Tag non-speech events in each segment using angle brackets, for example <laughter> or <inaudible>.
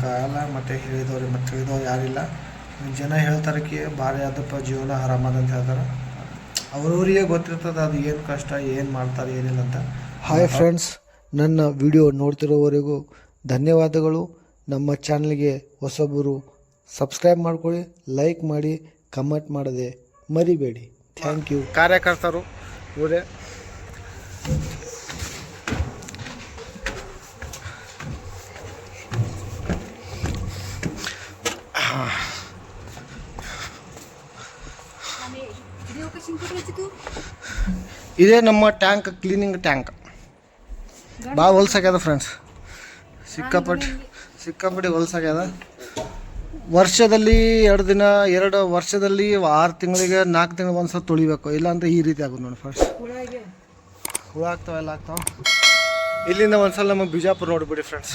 ಹೇಳೋಕ್ಕಾಗಲ್ಲ ಮತ್ತು ಹೇಳಿದವ್ರು ಮತ್ತು ತಿಳಿದವ್ರು ಯಾರಿಲ್ಲ. ಜನ ಹೇಳ್ತಾರೆ ಕಿ ಭಾರಿ ಆದಪ್ಪ ಜೀವನ ಆರಾಮದಂತ ಹೇಳ್ತಾರೆ. ಅವ್ರವ್ರಿಗೆ ಗೊತ್ತಿರ್ತದೆ ಅದು ಏನು ಕಷ್ಟ ಏನು ಮಾಡ್ತಾರೆ ಏನಿಲ್ಲ ಅಂತ. ಹಾಯ್ ಫ್ರೆಂಡ್ಸ್ ನನ್ನ ವಿಡಿಯೋ ನೋಡ್ತಿರೋವರೆಗೂ ಧನ್ಯವಾದಗಳು. ನಮ್ಮ ಚಾನಲ್ಗೆ ಹೊಸಬರು ಸಬ್ಸ್ಕ್ರೈಬ್ ಮಾಡ್ಕೊಳ್ಳಿ ಲೈಕ್ ಮಾಡಿ ಕಮೆಂಟ್ ಮಾಡದೆ ಮರಿಬೇಡಿ. ಥ್ಯಾಂಕ್ ಯು ಕಾರ್ಯಕರ್ತರು ಇವರೇ ಇದೇ ನಮ್ಮ ಟ್ಯಾಂಕ್ ಕ್ಲೀನಿಂಗ್ ಟ್ಯಾಂಕ್. ಭಾಳ ಹೊಲ್ಸಾಗ್ಯದ ಫ್ರೆಂಡ್ಸ್ ಸಿಕ್ಕಾಪಟ್ಟೆ ಸಿಕ್ಕಾಪಟ್ಟೆ ಹೊಲ್ಸಾಗ್ಯದ. ವರ್ಷದಲ್ಲಿ ಎರಡು ದಿನ, ಎರಡು ವರ್ಷದಲ್ಲಿ ಆರು ತಿಂಗಳಿಗೆ, ನಾಲ್ಕು ತಿಂಗಳು ಒಂದು ಸಲ ತೊಳಿಬೇಕು. ಇಲ್ಲಾಂದ್ರೆ ಈ ರೀತಿ ಆಗೋದು ನೋಡಿ ಫ್ರೆಂಡ್ಸ್ ಹುಳ ಆಗ್ತಾವೆ, ಎಲ್ಲ ಆಗ್ತಾವೆ. ಇಲ್ಲಿಂದ ಒಂದು ಸಲ ನಮಗೆ ಬಿಜಾಪುರ ನೋಡಿಬಿಡಿ ಫ್ರೆಂಡ್ಸ್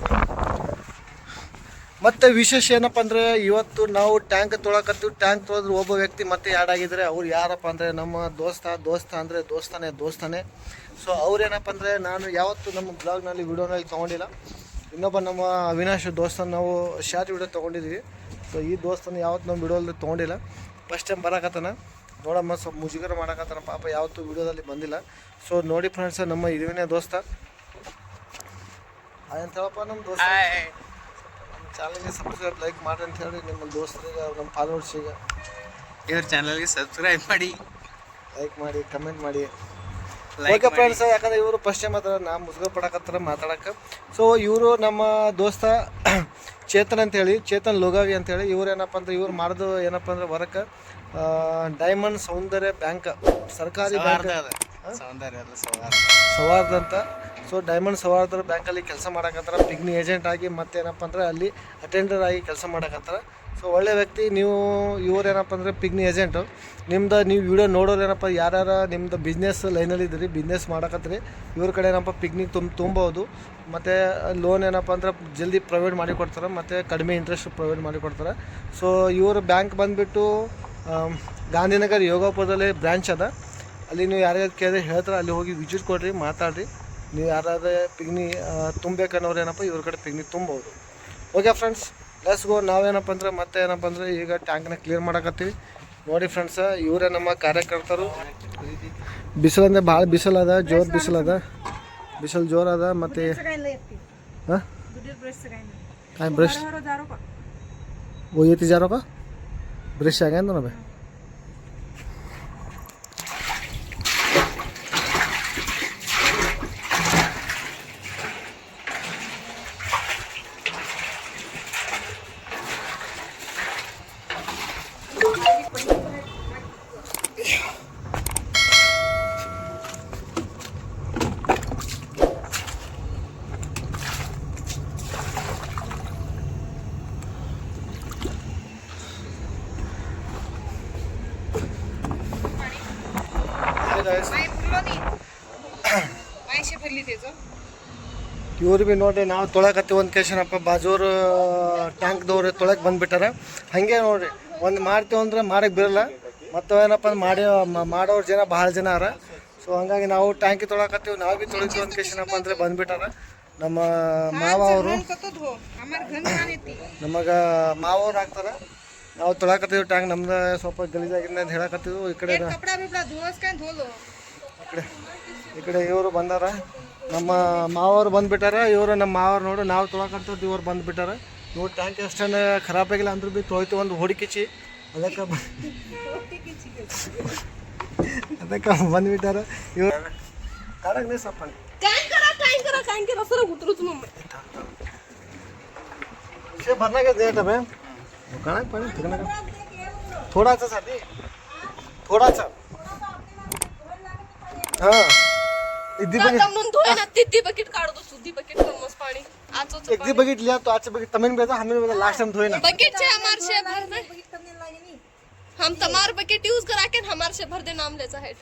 ಮತ್ತೆ ವಿಶೇಷ ಏನಪ್ಪ ಅಂದರೆ ಇವತ್ತು ನಾವು ಟ್ಯಾಂಕ್ ತೊಳಕತ್ತೀವಿ ಟ್ಯಾಂಕ್ ತೊಳೆದ್ರೆ ಒಬ್ಬ ವ್ಯಕ್ತಿ ಮತ್ತೆ ಯಾಡ್ ಆಗಿದ್ರೆ ಅವ್ರು ಯಾರಪ್ಪ ಅಂದರೆ ನಮ್ಮ ದೋಸ್ತ ದೋಸ್ತ ಅಂದರೆ ದೋಸ್ತಾನೆ ದೋಸ್ತಾನೆ. ಸೊ ಅವ್ರೇನಪ್ಪ ಅಂದರೆ ನಾನು ಯಾವತ್ತು ನಮ್ಮ ಬ್ಲಾಗ್ನಲ್ಲಿ ವಿಡಿಯೋನಲ್ಲಿ ತೊಗೊಂಡಿಲ್ಲ. ಇನ್ನೊಬ್ಬ ನಮ್ಮ ಅವಿನಾಶ್ ದೋಸ್ತನ ನಾವು ಶಾರ್ಟ್ ವಿಡಿಯೋ ತೊಗೊಂಡಿದ್ವಿ. ಸೊ ಈ ದೋಸ್ತನ ಯಾವತ್ತು ನಮ್ಮ ವಿಡಿಯೋದಲ್ಲಿ ತೊಗೊಂಡಿಲ್ಲ. ಫಸ್ಟ್ ಟೈಮ್ ಬರಾಕತ್ತಾನ. ನೋಡಮ್ಮ, ಸ್ವಲ್ಪ ಮುಜುಗರ ಮಾಡಕತ್ತಾನ ಪಾಪ, ಯಾವತ್ತೂ ವಿಡಿಯೋದಲ್ಲಿ ಬಂದಿಲ್ಲ. ಸೊ ನೋಡಿ ಫ್ರೆಂಡ್ಸ್ ನಮ್ಮ ಇದುವಿನೇ ದೋಸ್ತ. ಅದಂತೇಳಪ್ಪ ನಮ್ಮ ದೋಸ್ತ? ಚಾನಲ್ಗೆ ಸಬ್ಸ್ಕ್ರೈಬ್ ಲೈಕ್ ಮಾಡಿ ಅಂತ ಹೇಳಿ ನಿಮ್ಮ ದೋಸ್ತರಿಗೆ ನಮ್ಮ ಫಾಲೋವರ್ಸಿಗೆ. ಇವ್ರ ಚಾನಲ್ಗೆ ಸಬ್ಸ್ಕ್ರೈಬ್ ಮಾಡಿ. ಲೈಕ್ ಮಾಡಿ ಕಮೆಂಟ್ ಮಾಡಿ. ಲೈಕ್ ಓಕೆ ಫ್ರೆಂಡ್ಸ್ ಯಾಕಂದ್ರೆ ಇವರು ಫಸ್ಟ್ ಮಾತಾಡ ನಾ ಮುಸ್ಗ ಪಡಕತ್ತಾರ ಮಾತಾಡಕ್ಕೆ ಸೊ ಇವರು ನಮ್ಮ ದೋಸ್ತ <clears throat> ಚೇತನ್ ಅಂತೇಳಿ ಚೇತನ್ ಲೋಗಾವಿ ಅಂತೇಳಿ ಇವ್ರು ಏನಪ್ಪ ಅಂದ್ರೆ ಇವ್ರು ಮಾಡೋದು ಏನಪ್ಪ ಅಂದ್ರೆ ವರ್ಕ್ ಡೈಮಂಡ್ ಸೌಂದರ್ಯ ಬ್ಯಾಂಕ್ ಸರ್ಕಾರಿ ಬ್ಯಾಂಕ್ ಸೌಂದರ್ಯ ಸವಾರ್ದ ಅಂತ. ಸೊ ಡೈಮಂಡ್ ಸವಾರ್ದರ ಬ್ಯಾಂಕಲ್ಲಿ ಕೆಲಸ ಮಾಡಕತ್ತಾರ. ಪಿಗ್ನಿ ಏಜೆಂಟ್ ಆಗಿ ಮತ್ತೇನಪ್ಪ ಅಂದ್ರೆ ಅಲ್ಲಿ ಅಟೆಂಡರ್ ಆಗಿ ಕೆಲಸ ಮಾಡಕತ್ತಾರ. ಸೊ ಒಳ್ಳೆ ವ್ಯಕ್ತಿ, ನೀವು ಇವ್ರೇನಪ್ಪ ಅಂದರೆ ಪಿಗ್ನಿ ಏಜೆಂಟು ನಿಮ್ದು ನೀವು ವಿಡಿಯೋ ನೋಡೋರು ಏನಪ್ಪ, ಯಾರ್ಯಾರ ನಿಮ್ದು ಬಿಸ್ನೆಸ್ ಲೈನಲ್ಲಿ ಇದ್ರಿ ಬಿಸ್ನೆಸ್ ಮಾಡಕತ್ತೀರಿ ಇವ್ರ ಕಡೆ ಏನಪ್ಪ ಪಿಕ್ನಿಕ್ ತುಂಬ ತುಂಬೋದು. ಮತ್ತು ಲೋನ್ ಏನಪ್ಪ ಅಂದ್ರೆ ಜಲ್ದಿ ಪ್ರೊವೈಡ್ ಮಾಡಿ ಕೊಡ್ತಾರೆ, ಮತ್ತು ಕಡಿಮೆ ಇಂಟ್ರೆಸ್ಟ್ ಪ್ರೊವೈಡ್ ಮಾಡಿ ಕೊಡ್ತಾರೆ. ಸೊ ಇವರು ಬ್ಯಾಂಕ್ ಬಂದುಬಿಟ್ಟು ಗಾಂಧಿನಗರ್ ಯೋಗಾಪುರದಲ್ಲಿ ಬ್ರ್ಯಾಂಚ್ ಅದ. ಅಲ್ಲಿ ನೀವು ಯಾರ್ಯಾರು ಕೇಳಿದ್ರೆ ಹೇಳ್ತಾರೆ ಅಲ್ಲಿ ಹೋಗಿ ವಿಸಿಟ್ ಕೊಡಿರಿ ಮಾತಾಡ್ರಿ. ನೀವು ಯಾರಾದ್ರೆ ಪಿಗ್ನಿ ತುಂಬಬೇಕನ್ನೋರು ಏನಪ್ಪ ಇವ್ರ ಕಡೆ ಪಿಗ್ನಿ ತುಂಬೋದು ಓಕೆ ಫ್ರೆಂಡ್ಸ್ ಲೆಸ್ ಗೋ ನಾವೇನಪ್ಪ ಅಂದ್ರೆ ಮತ್ತೆ ಏನಪ್ಪ ಅಂದ್ರೆ ಈಗ ಟ್ಯಾಂಕ್ನ ಕ್ಲಿಯರ್ ಮಾಡಕತ್ತೀವಿ. ನೋಡಿ ಫ್ರೆಂಡ್ಸ್ ಇವರೇ ನಮ್ಮ ಕಾರ್ಯಕರ್ತರು. ಬಿಸಿಲಂದ್ರೆ ಭಾಳ ಬಿಸಿಲದ ಜೋರು ಬಿಸಿಲದ ಬಿಸಿಲು ಜೋರದ ಮತ್ತು ಹಾಂ? ಬ್ರಷ್ ಓ ಜಾರೋಕ ಜಾರಪ್ಪ ಬ್ರಷ್ ಆಗ್ಯಾಂದ ನೋಡ್ಬೇಕು ಇವ್ರು ಬಿ ನೋಡ್ರಿ ನಾವು ತೊಳಕತ್ತೀವಿ ಒಂದು ಕೇಶನಪ್ಪ ಬಾಜೂರು ಟ್ಯಾಂಕ್ದವ್ರು ತೊಳಕ್ಕೆ ಬಂದ್ಬಿಟ್ಟಾರ. ಹಾಗೆ ನೋಡ್ರಿ ಒಂದು ಮಾಡ್ತೀವಿ ಅಂದ್ರೆ ಮಾಡಕ್ಕೆ ಬಿರಲ್ಲ ಮತ್ತು ಏನಪ್ಪ ಮಾಡಿ ಮಾಡೋರು ಜನ ಭಾಳ ಜನ ಅರ. ಸೊ ಹಂಗಾಗಿ ನಾವು ಟ್ಯಾಂಕಿ ತೊಳಕತ್ತೀವಿ ನಾವು ಬಿ ತೊಳಿತೀವಿ ಒಂದು ಕೇಶನಪ್ಪ ಅಂದ್ರೆ ಬಂದ್ಬಿಟ್ಟಾರ. ನಮ್ಮ ಮಾವ ಅವರು ನಮಗೆ ಮಾವ ಅವ್ರು ನಾವು ತೊಳಕತ್ತೀವಿ ಟ್ಯಾಂಕ್ ನಮ್ದು ಸ್ವಲ್ಪ ಗಲೀಜಾಗಿಂದ ಅಂತ ಹೇಳಕತ್ತೀವಿ. ಈ ಕಡೆ कपडा बिपडा धुवस काय धुवलो ಈ ಕಡೆ ಈ ಕಡೆ ಇವರು ಬಂದಾರ ನಮ್ಮ ಮಾವರು ಬಂದ್ಬಿಟ್ಟಾರ ಇವರು ನಮ್ಮ ಮಾವರು ನೋಡು ನಾವು ತೊಳಕಂತದ್ದು ಇವ್ರು ಬಂದ್ಬಿಟ್ಟಾರ ನೋಡಿ ಟ್ಯಾಂಕ್ ಅಷ್ಟೇನು ಖರಾಬ್ ಆಗಿಲ್ಲ ಅಂದ್ರೂ ಭೀ ತೊಳಿತು ಒಂದು ಹೊಡಿಕಿಚ್ಚಿ ಅದಕ್ಕೆ ಬ- ಅದಕ್ಕೆ ಬಂದ್ಬಿಟ್ಟಾರ ಇವ್ರು ಕಡಗ್ನೇ ಸಪ್ಪಣಿ काय करा काय करा काय करा सर उतरूच मम्मी विषय हा. ती बघित- दमून ना ती बकेट काढत असतो बकेट थर्मस तो आज बघित तमेन बेचा हमेन बेचा लास्ट टाइम धोय ना. बकेट छे हमार से भर दे. हम तमार बकेट यूज करा के हमार से भर दे नाम ले चाहे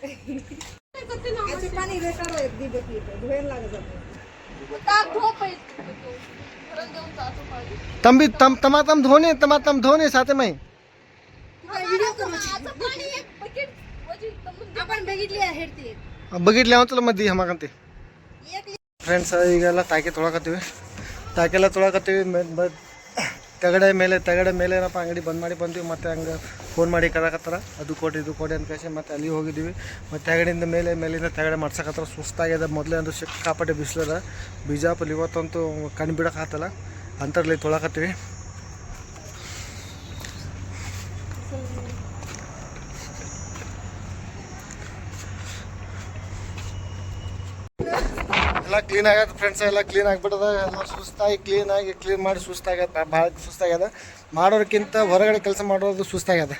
ताप धो पे रंग देऊन जातो पाणी. तम भी तम तमातम धोने तमातम धोने साथे में हमारा आजचं पाणी एक बकेट म्हणजे दमून आपण बघितली आहे ती. ಬಗಿಟ್ಲಿ ಯಾವತ್ತಲ್ಲ ಮದ್ದಿ ಹಮಾಕಂತಿ ಫ್ರೆಂಡ್ಸ್ ಈಗೆಲ್ಲ ತಾಕೆ ತೊಳಕತ್ತೀವಿ. ತಾಕೆಲ್ಲ ತೊಳಕತ್ತೀವಿ ಬ ತಗಡೆ ಮೇಲೆ ತಗಡೆ ಮೇಲೆ ಏನಪ್ಪ, ಅಂಗಡಿ ಬಂದ್ ಮಾಡಿ ಬಂದ್ವಿ, ಮತ್ತೆ ಹಂಗೆ ಫೋನ್ ಮಾಡಿ ಕದಾಕತ್ತಾರ ಅದು ಕೊಡಿ, ಇದು ಕೊಡಿ ಅಂತ ಮತ್ತೆ ಅಲ್ಲಿ ಹೋಗಿದ್ದೀವಿ. ಮತ್ತು ತಗಡಿಂದ ಮೇಲೆ, ಮೇಲಿಂದ ತಗಡೆ ಮಾಡ್ಸಕತ್ತಾರ. ಸುಸ್ತಾಗ್ಯದ ಮೊದಲೇ ಅಂದ್ರೆ ಸಿಕ್ಕಾಪಟ್ಟೆ ಬಿಸಿಲದ. ಬಿಜಾಪುರ ಇವತ್ತಂತೂ ಕಣ್ಣು ಬಿಡೋಕ್ಕಾಗತ್ತಲ್ಲ ಅಂತರ್ಲಿ ತೊಳಕತ್ತೀವಿ. ಕ್ಲೀನ್ ಆಗತ್ತೆ ಫ್ರೆಂಡ್ಸ್ ಎಲ್ಲ ಕ್ಲೀನ್ ಆಗಿಬಿಟ್ಟದ ಎಲ್ಲ ಸುಸ್ತಾಗಿ ಕ್ಲೀನಾಗಿ ಕ್ಲೀನ್ ಮಾಡಿ ಸುಸ್ತಾಗತ್ತೆ ಭಾಳ ಸುಸ್ತಾಗ್ಯದ ಮಾಡೋರ್ಕಿಂತ ಹೊರಗಡೆ ಕೆಲಸ ಮಾಡೋದು ಸುಸ್ತಾಗ್ಯದ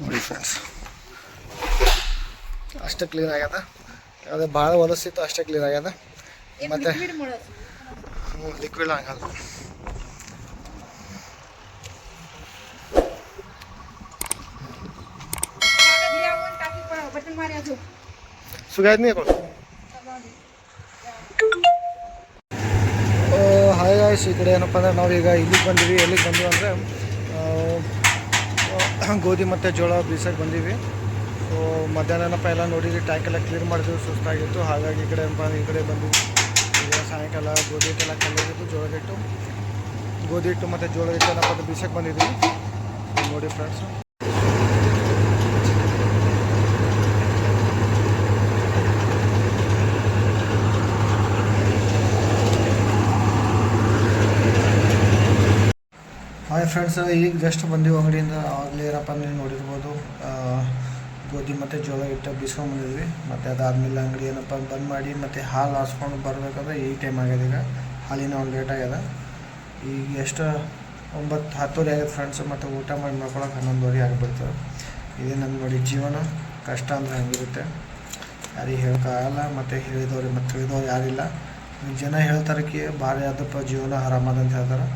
ನೋಡಿ ಫ್ರೆಂಡ್ಸ್ ಅಷ್ಟೇ ಕ್ಲೀನ್ ಆಗ್ಯದ ಯಾವುದೇ ಭಾಳ ಹೊಲಸಿತ್ತು ಅಷ್ಟೇ ಕ್ಲೀನ್ ಆಗ್ಯದ ಮತ್ತು ಲಿಕ್ವಿಡ್ ಆಗಲ್ಲ ಸುಗಾಯ್ತು ನೀರು ಗಾಯ್ಸ್ ಈ ಕಡೆ ಏನಪ್ಪ ಅಂದರೆ ನಾವೀಗ ಇಲ್ಲಿಗೆ ಬಂದೀವಿ. ಎಲ್ಲಿಗೆ ಬಂದೀವಿ ಅಂದರೆ ಗೋಧಿ ಮತ್ತು ಜೋಳ ಬೀಸಕ್ಕೆ ಬಂದೀವಿ. ಸೊ ಮಧ್ಯಾಹ್ನ ಏನಪ್ಪ ಎಲ್ಲ ನೋಡಿದ್ವಿ. ಟ್ಯಾಂಕ್ ಎಲ್ಲ ಕ್ಲೀನ್ ಮಾಡಿದ್ವಿ. ಸುಸ್ತಾಗಿತ್ತು. ಹಾಗಾಗಿ ಈ ಕಡೆ ಏನಪ್ಪ ಈ ಕಡೆ ಬಂದ್ವಿ. ಈಗ ಸಾಯಂಕಾಲ ಗೋಧಿ ಹಿಟ್ಟೆಲ್ಲ ಕಲ್ಲಿಟ್ಟು ಜೋಳದ ಹಿಟ್ಟು. ಗೋಧಿ ಹಿಟ್ಟು ಮತ್ತು ಜೋಳ ಹಿಟ್ಟು ಏನಪ್ಪ ಬೀಸಕ್ಕೆ ಬಂದಿದ್ವಿ. ನೋಡಿ ಫ್ರೆಂಡ್ಸು ಫ್ರೆಂಡ್ಸ್ ಈಗ ಜಸ್ಟ್ ಬಂದೀವಿ ಅಂಗಡಿಯಿಂದ ಆಗಲೇ ಏನಪ್ಪ ನೀವು ನೋಡಿರ್ಬೋದು ಗೋಧಿ ಮತ್ತು ಜೋಳ ಹಿಟ್ಟು ಬೀಸ್ಕೊಂಡು ಬಂದಿದ್ವಿ. ಮತ್ತು ಅದಾದಮೇಲೆ ಅಂಗಡಿ ಏನಪ್ಪ ಬಂದ್ ಮಾಡಿ, ಮತ್ತು ಹಾಲು ಹಾಸ್ಕೊಂಡು ಬರಬೇಕಂದ್ರೆ ಈ ಟೈಮ್ ಆಗ್ಯದ ಈಗ. ಹಾಲಿನ ಒಂದು ಲೇಟ್ ಆಗ್ಯದ ಈಗ ಎಷ್ಟು? ಒಂಬತ್ತು, ಹತ್ತುವರೆ ಆಗ್ಯದ ಫ್ರೆಂಡ್ಸ್ ಮತ್ತು ಊಟ ಮಾಡಿ ಮಾಡ್ಕೊಳಕ್ಕೆ ಹನ್ನೊಂದುವರೆ ಆಗಿಬಿಡ್ತದೆ ಇದೇ ನನ್ನ ನೋಡಿ ಜೀವನ. ಕಷ್ಟ ಅಂದರೆ ಹಂಗಿರುತ್ತೆ. ಯಾರಿಗೆ ಹೇಳೋಕ್ಕಾಗಲ್ಲ ಮತ್ತು ಹೇಳಿದವ್ರಿಗೆ ಮತ್ತು ತಿಳಿದವ್ರು ಯಾರಿಲ್ಲ. ಜನ ಹೇಳ್ತಾರೆ ಕಿ, ಭಾರಿ ಆದಪ್ಪ ಜೀವನ ಆರಾಮದ ಅಂತ ಹೇಳ್ತಾರೆ.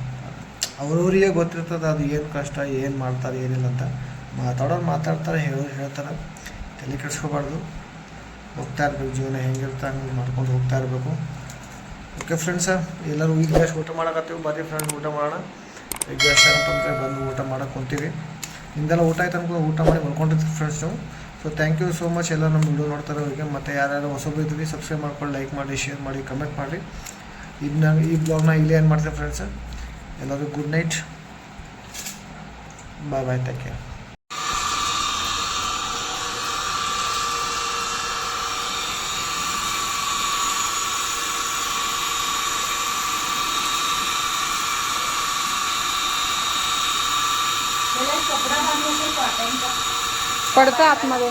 ಅವ್ರವ್ರಿಗೆ ಗೊತ್ತಿರ್ತದೆ ಅದು ಏನು ಕಷ್ಟ, ಏನು ಮಾಡ್ತಾರೆ, ಏನಿಲ್ಲ ಅಂತ. ಮಾತಾಡೋರು ಮಾತಾಡ್ತಾರೆ, ಹೇಳೋರು ಹೇಳ್ತಾರೆ. ತಲೆ ಕೆಡಿಸ್ಕೋಬಾರ್ದು. ಹೋಗ್ತಾ ಇರ್ಬೇಕು, ಜೀವನ ಹೆಂಗಿರುತ್ತೆ ಹಂಗೆ ಮಾಡ್ಕೊಂಡು ಹೋಗ್ತಾ ಇರಬೇಕು. ಓಕೆ ಫ್ರೆಂಡ್ಸ ಎಲ್ಲರೂ ಈಗ ಗ್ಯಾಸ್ ಊಟ ಮಾಡಕತ್ತೀವಿ. ಬರ್ರಿ ಫ್ರೆಂಡ್ಸ್ ಊಟ ಮಾಡೋಣ. ಈಗ ಎಷ್ಟು ಅಂತಂದರೆ ಬಂದು ಊಟ ಮಾಡೋಕೆ ಕುಂತೀವಿ. ನಿಮ್ದೆಲ್ಲ ಊಟ ಆಯ್ತು ಅನ್ಕೊಂಡು ಊಟ ಮಾಡಿ ಮಲ್ಕೊಂಡಿರ್ತೀವಿ ಫ್ರೆಂಡ್ಸ್ ನಾವು. So thank you so much ಎಲ್ಲ ನಮ್ಮ ವಿಡಿಯೋ ನೋಡ್ತಾರೆ ಅವರಿಗೆ. ಮತ್ತು ಯಾರ್ಯಾರು ಹೊಸಬ್ರು ಇದ್ದೀವಿ ಸಬ್ಸ್ಕ್ರೈಬ್ ಮಾಡ್ಕೊಂಡು ಲೈಕ್ ಮಾಡಿ ಶೇರ್ ಮಾಡಿ ಕಮೆಂಟ್ ಮಾಡಿ ಇದನ್ನ ಈ ಬ್ಲಾಗ್ನ ಇಲ್ಲೇ ಏನು ಮಾಡ್ತೀನಿ ಫ್ರೆಂಡ್ಸ್ ಎಲ್ಲರಿಗೂ good night bye bye thank you पडतं आतमध्ये